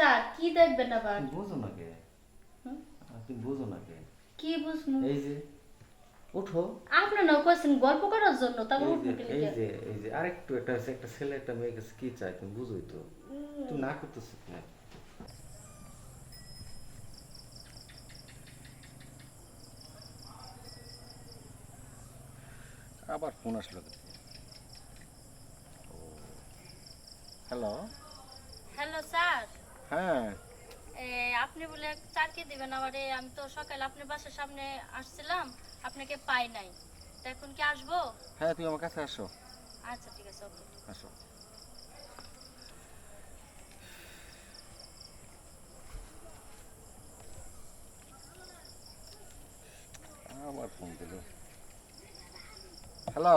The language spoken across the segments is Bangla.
স্যার কি দেখবেন আবার? বোঝো না কে? তুমি বোঝো না কে? কি বুঝব? এই যে ওঠো আপনি না কইছেন গল্প করার জন্য উঠবো যে কি এই যে এই যে আরেকটু একটা আছে একটা ছেলে একটা মেয়ে কাছে কি চায় তুমি বুঝোই তো। তুমি না করতেছো না আবার ফোন আসলো হ্যালো হ্যালো স্যার হ্যাঁ। এ, আপনি বলে চারকে দিবেন আমারে আমি তো সকালে আপনার বাসার সামনে আসছিলাম আপনাকে পাই নাই। তো এখন কি আসব? হ্যাঁ তুমি আমার কাছে আসো। আচ্ছা ঠিক আছে ওকে। আসো। আবার ফোন দিল। হ্যালো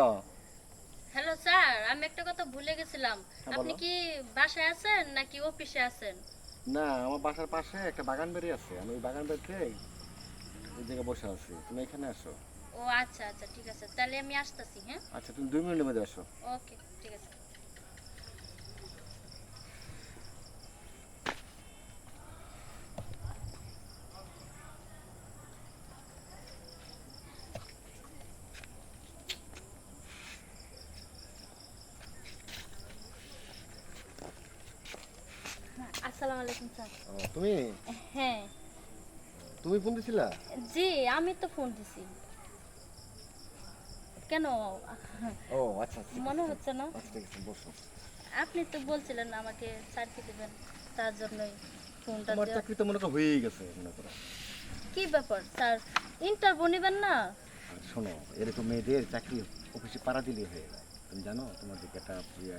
হ্যালো স্যার আমি একটা কথা ভুলে গেছিলাম। হ্যাঁ, আপনি কি বাসায় আছেন নাকি অফিসে আছেন? না আমার বাসার পাশে একটা বাগান বাড়ি আছে। আমি ওই বাগান বাড়িতে ওই জায়গায় বসে আছি। তুমি এখানে আসো। ও আচ্ছা আচ্ছা ঠিক আছে। তাহলে আমি আসতেছি হ্যাঁ? আচ্ছা তুমি দুই মিনিটের মধ্যে আসো। ওকে ঠিক আছে হ্যাঁ, আসসালামু আলাইকুম স্যার। তুমি? হ্যাঁ। তুমি ফোন দিছিলা? জি আমি তো ফোন দিছি। কেন? ও আচ্ছা আচ্ছা মনে হচ্ছে না? আচ্ছা বসো। আপনি তো বলছিলেন আমাকে চাকরি দেবেন তার জন্যই ফোনটা দেওয়া। চাকরি তো মনে করো হয়েই গেছে মনে করো। কি ব্যাপার স্যার? ইন্টারভিউ নেবেন না? শোনো এরকম মেয়েদের চাকরি অফিসে পাড়া দিলেই হয়ে যায়। তুমি জানো তোমার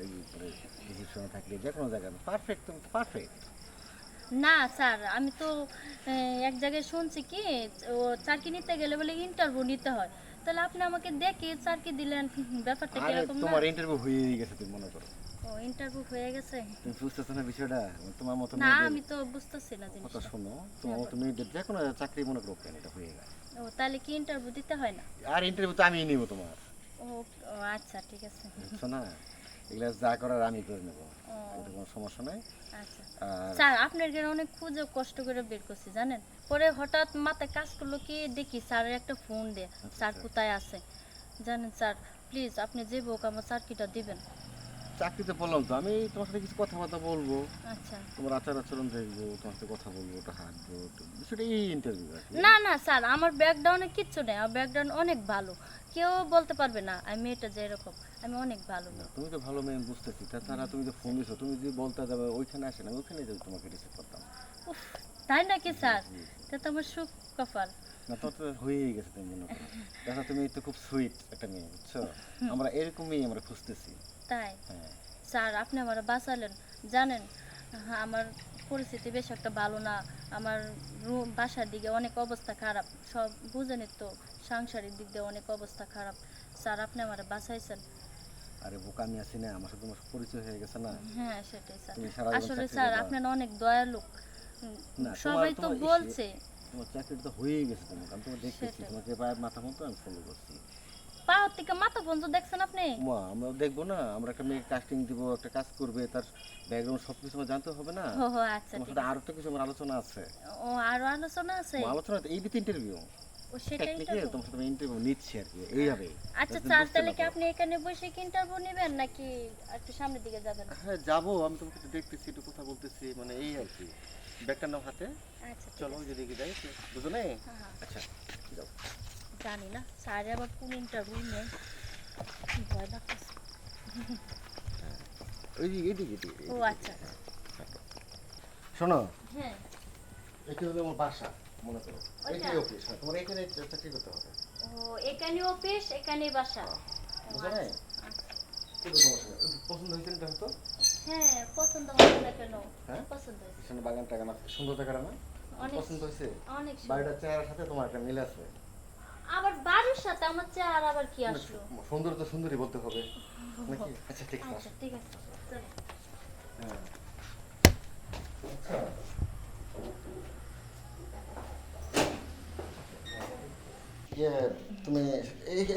এই উপরে ডিসিশনে থাকলে যে কোনো জায়গায় পারফেক্ট তুমি পারফেক্ট না স্যার আমি তো এক জায়গায় শুনছি কি ও চাকরি নিতে গেলে বলে ইন্টারভিউ নিতে হয়। তাহলে আপনি আমাকে দেখে চাকরি দিলেন? ব্যাপারটা আরে কীরকম না? তোমার ইন্টারভিউ হয়েই গেছে তুমি মনে করো। ও ইন্টারভিউ হয়ে গেছে। তুমি বুঝতেছো না বিষয়টা? তোমার মতো না মেয়েদের আমি তো বুঝতেছি না কথা জিনিসটা। শোনো তোমার মতো মেয়েদের যে কোনো চাকরি মনে করো কেন এটা হয়ে গেছে। ও তাহলে কি ইন্টারভিউ দিতে হয় না? আর ইন্টারভিউ তো আমি নিব তোমার। ও ও আচ্ছা ঠিক আছে। বুঝছ না এগুলা যা করার আমি করে নেব। এটা কোনো সমস্যা নাই। আচ্ছা। স্যার আপনার এখানে অনেক খুঁজে কষ্ট করে বের করছি জানেন? পরে হঠাৎ মাথায় কাজ করল কি দেখি স্যারের একটা ফোন দে স্যার কোথায় আছে? জানেন স্যার প্লিজ আপনি যে হোক আমার চাকরিটা দিবেন। চাকরিতে বললাম তো আমি তোমার সাথে কিছু কথাবার্তা বলব। আচ্ছা। তোমার আচার আচরণ দেখব তোমার সাথে কথা বলব ওটা হাঁটবো বিষয়টা এই ইন্টারভিউ না না স্যার আমার ব্যাকগ্রাউন্ডে কিচ্ছু নেই আমার ব্যাকগ্রাউন্ড অনেক ভালো। কেউ বলতে পারবে না আমি মেয়েটা যেরকম আমি অনেক ভালো তুমি তো ভালো মেয়ে বুঝতেছি। তাছাড়া তুমি যে ফোন দিছো তুমি যদি বলতে যাবে ওইখানে আসে না ওইখানে যদি তোমাকে রিসিভ করতাম। উফ তাই নাকি স্যার? তা তো আমার সুখ কপাল। না তো তো হয়েই গেছে তুমি মনে করো। দেখা তুমি তো খুব সুইট একটা মেয়ে বুঝছ? আমরা এরকমই আমরা খুঁজতেছি। তাই? হ্যাঁ। স্যার আপনি আমার বাঁচালেন জানেন হ্যাঁ, আমার পরিস্থিতি বেশ একটা ভালো না আমার রুম বাসার দিকে অনেক অবস্থা খারাপ সব বুঝেনি তো সাংসারিক দিক দিয়ে অনেক অবস্থা খারাপ। স্যার আপনি আমার বাঁচাইছেন। আরে বোকা আমি আছি না আমার সাথে তোমার পরিচয় হয়ে গেছে না? হ্যাঁ সেটাই স্যার। আসলে স্যার। আপনার অনেক দয়ালু সবাই তো বলছে। তোমার চাকরিটা তো হয়েই গেছে তোমাকে আমি তোমার দেখতেছি। তোমাকে পায়ের মাথা মতো আমি ফলো করছি। পাওয়ার থেকে মাথা পর্যন্ত দেখছেন আপনি? মা আমরা দেখব না আমরা একটা মেয়ে কাস্টিং দিব একটা কাজ করবে তার ব্যাকগ্রাউন্ড সব কিছু জানতে হবে না। ও আচ্ছা আরও তো কিছু আমার আলোচনা আছে। ও আরও আলোচনা আছে? আলোচনা এই দিতে ইন্টারভিউ টেকনিক্যাল তোমার সাথে ইন্টারভিউ নিচ্ছি আর কি এইভাবে আচ্ছা যাতে তাহলে কি আপনি এখানে বসে কি ইন্টারভিউ নেবেন নাকি একটু সামনের দিকে যাবেন? হ্যাঁ যাব আমি তোমাকে একটু দেখতেছি একটু কথা বলতেছি মানে এই আর কি। ব্যাগটা নাও হাতে? আচ্ছা চলো আছে। যেদিকে যাই বুঝো না হ্যাঁ, হ্যাঁ। আচ্ছা যাও। জানি না স্যার আবার কোন ইন্টারভিউ নেই ভয় লাগতেছে। ওই দিকে এইদিকে এইদিকে, ও আচ্ছা। শোনো হ্যাঁ। এটা হলো আমার বাসা। মনে করো? এটাই অফিস হ্যাঁ তোমার এখানে চাকরি করতে হবে ও এখানে অফিস এখানে বাসা আচ্ছা। হ্যাঁ হ্যাঁ? সুন্দর আবার বাড়ির সাথে আমার আবার কি তো সুন্দরই বলতে হবে আচ্ছা ঠিক আছে আচ্ছা ঠিক আছে হ্যাঁ আচ্ছা ইয়ে তুমি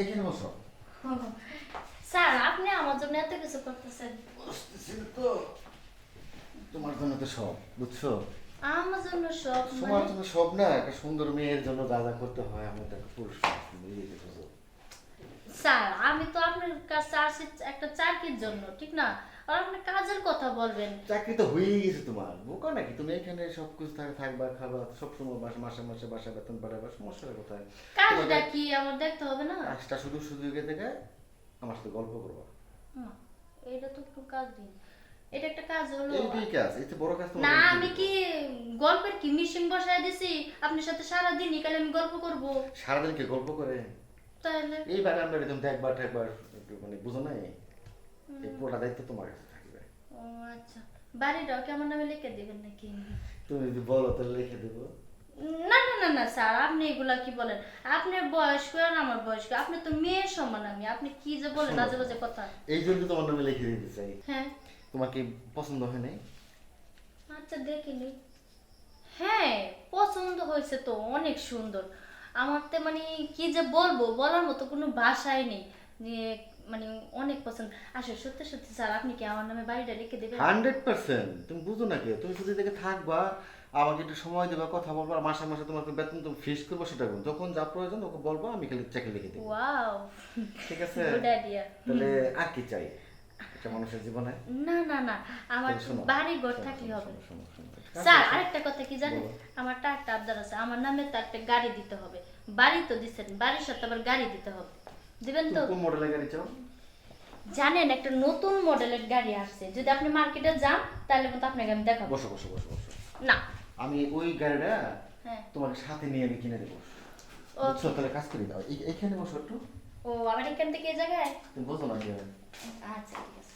এইখানে বসো। স্যার আপনি আমার জন্য এত কিছু করতেছেন। বুঝতেছেন তো। তোমার জন্য তো সব বুঝছ? আমার জন্য সব তোমার মানে জন্য সব না একটা সুন্দর মেয়ের জন্য যা যা করতে হয় আমি তো একটা পুরুষ মানুষ, তুমি বুঝে গেছো। স্যার আমি তো আপনার কাছে আসি একটা চাকরির জন্য ঠিক না? আর আপনি কাজের কথা বলবেন। চাকরি তো হয়েই গেছে তোমার বোকা নাকি? তুমি এখানে সব কিছু থাকবা খাবা সব সময় মাসে মাসে মাসে বাসা বেতন কোথায়? কাজটা কি? আমার দেখতে হবে না? কাজটা শুধু সুযোগে থেকে আমার সাথে গল্প করবা। এটা তো একটু কাজ দিন এটা একটা কাজ হলো। এইটাই কাজ? বড় কাজ না আমি কি গল্পের কি? মিশিং বসায় দিছি? আপনার সাথে সারাদিন কালে আমি গল্প করব। সারাদিন কে গল্প করে? তাহলে? এই বাগান বাড়ি তুমি একবার একবার একটু মানে বুঝো নাই? এই পুরোটা দায়িত্ব তোমার কাছে থাকবে। ও আচ্ছা। বাড়িটাও কেমন নামে লিখে দিবেন নাকি? তুমি যদি বলো তাহলে লিখে দেবো। না না না না স্যার আপনি এগুলা কি বলেন? আপনার বয়স্ক আর আমার বয়স্ক আপনি তো মেয়ের সমান আমি আপনি কি যে বলেন। আজে বাজে কথা। এই জন্য তোমার নামে লিখে দিতে চাই। হ্যাঁ। তোমার পছন্দ হয় নাই? আচ্ছা দেখিনি। হ্যাঁ পছন্দ হয়েছে তো অনেক সুন্দর। আমার তো মানে কি যে বলব বলার মতো কোনো ভাষাই নেই। যে মানে অনেক পছন্দ আসলে সত্যি সত্যি স্যার আপনি কি আমার নামে বাড়িটা রেখে দেবেন? Hundred percent. তুমি বুঝো না কি তুমি শুধু দেখে থাকবা আমাকে একটু সময় দেবা কথা বলবা আর মাসে মাসে তোমাকে বেতন তুমি ফিস করব সেটা করব। যখন যা প্রয়োজন ওকে বলব আমি খালি চাকরি লিখে দেবো। ওয়াও ঠিক আছে? তাহলে আর কি চাই? একটা মানুষের জীবনে? না না না। আমার বাড়ি ঘর থাকলে হবে। স্যার আরেকটা কথা কি জানেন? আমার একটা আবদার আছে। আমার নামে তো একটা গাড়ি দিতে হবে। বাড়ি তো দিচ্ছেন বাড়ির সাথে আবার গাড়ি দিতে হবে। দিবেন তো কোন মডেলের গাড়ি চাও? জানেন একটা নতুন মডেলের গাড়ি আসছে। যদি আপনি মার্কেটে যান তাহলে কিন্তু আপনাকে আমি দেখাবো। বসো বসো বসো বসো। না। আমি ওই গাড়িটা হ্যাঁ। তোমাকে সাথে নিয়ে আমি কিনে দেবো। ও। বুঝছ? তাহলে কাজ করি দাও। এইখানে বসো একটু। ও আবার এখান থেকে এই জায়গায়? তুমি বোঝো না আচ্ছা ঠিক আছে।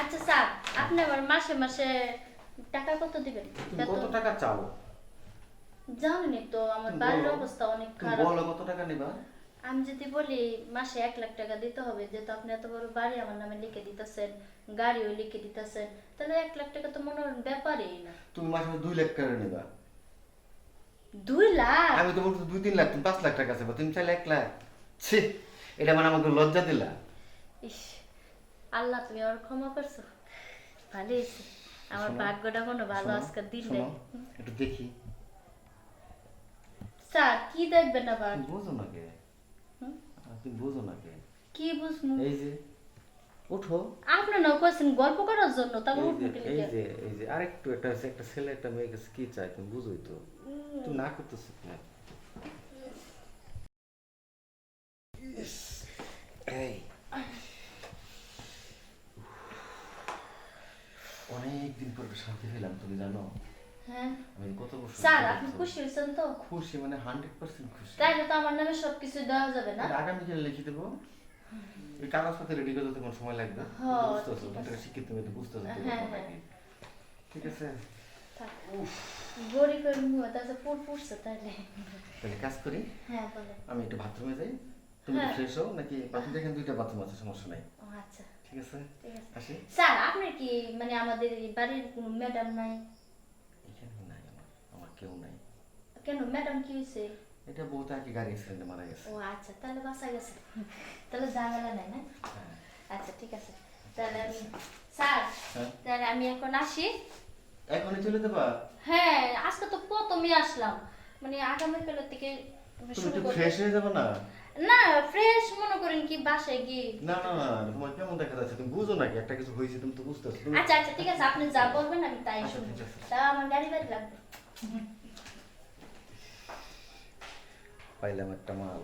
আচ্ছা স্যার আপনি আমার মাসে মাসে টাকা কত দিবেন? কত টাকা চাও? জানেনই তো আমার বাড়ির অবস্থা অনেক খারাপ। বলো কত টাকা নিবা? আমি যদি বলি মাসে এক লাখ টাকা দিতে হবে যেহেতু আপনি এত বড় বাড়ি আমার নামে লিখে দিতেছেন গাড়িও লিখে দিতেছেন তাহলে এক লাখ টাকা তো মনে হয় ব্যাপারই না। তুমি মাসে দুই লাখ টাকা নিবা। দুই লাখ? আমি তো বলছি দুই তিন লাখ তুমি পাঁচ লাখ টাকা চাইবা তুমি চাইলে এক লাখ। ছি এটা মানে আমাকে লজ্জা দিলা। ইস আল্লাহ তুমি আমার ক্ষমা করছ। ভালো হয়েছে। আমার ভাগ্যটা কোনো ভালো আজকের দিন নেই। একটু দেখি। স্যার কি দেখবেন আবার? বোঝো না কে? তুমি বোঝো না কে? কি বুঝব এই যে ওঠো আপনি না কইছেন গল্প করার জন্য এই যে এই যে এই যে আরেকটু একটা আছে, একটা ছেলে একটা মেয়ে কাছে কি চাই তুমি বুঝোই তো। তুমি না করতেছো কেন? এই অনেক দিন পর শান্তি পেলাম তুমি জানো? হ্যাঁ। আমি কত বছর স্যার আপনি খুশি হয়েছেন তো? খুশি মানে হান্ড্রেড পার্সেন্ট খুশি। তাইলে তো আমার নামে সবকিছু দেওয়া যাবে না? আগামীকাল লিখে দেবো। ওই কাগজপত্র রেডি করতে তোমার সময় লাগবে। হ্যাঁ, শিক্ষিত তুমি তো হ্যাঁ। ঠিক আছে? গরিবের মুখ তাছে পুর পুরছে তাইলে। তাহলে কাজ করি হ্যাঁ আমি একটু বাথরুমে যাই। তুমি। ফ্রেশ হও নাকি বাথরুম দুইটা বাথরুম আছে সমস্যা নাই। ও আচ্ছা। ঠিক আছে? আসি। স্যার আপনার কি মানে আমাদের বাড়ির কোনো ম্যাডাম নাই? এখানে নাই আমার আমার কেউ নাই। কেন ম্যাডাম কি হয়েছে এটা বহুত আগে গাড়ি অ্যাক্সিডেন্টে মারা গেছে। ও আচ্ছা তাহলে বাসা গেছে। তাহলে ঝামেলা নাই না? হ্যাঁ। আচ্ছা ঠিক আছে। তাহলে আমি স্যার হ্যাঁ। তাহলে আমি এখন আসি। এখনই চলে দেবা হ্যাঁ আজকে তো প্রথমে আসলাম। মানে আগামীকালের থেকে শুরু একটু ফ্রেশ হয়ে যাবে না? না ফ্রেশ মনে করেন কি বাসায় কি না না না তোমার কেমন দেখা যাচ্ছে? তুমি বুঝো নাকি একটা কিছু হয়েছে তুমি তো বুঝতেছো। আচ্ছা আচ্ছা ঠিক আছে আপনি যা বলবেন আমি তাই আচ্ছা, শুনব। তা আমার গাড়ি বাড়ি লাগবে। পাইলাম একটা মাল।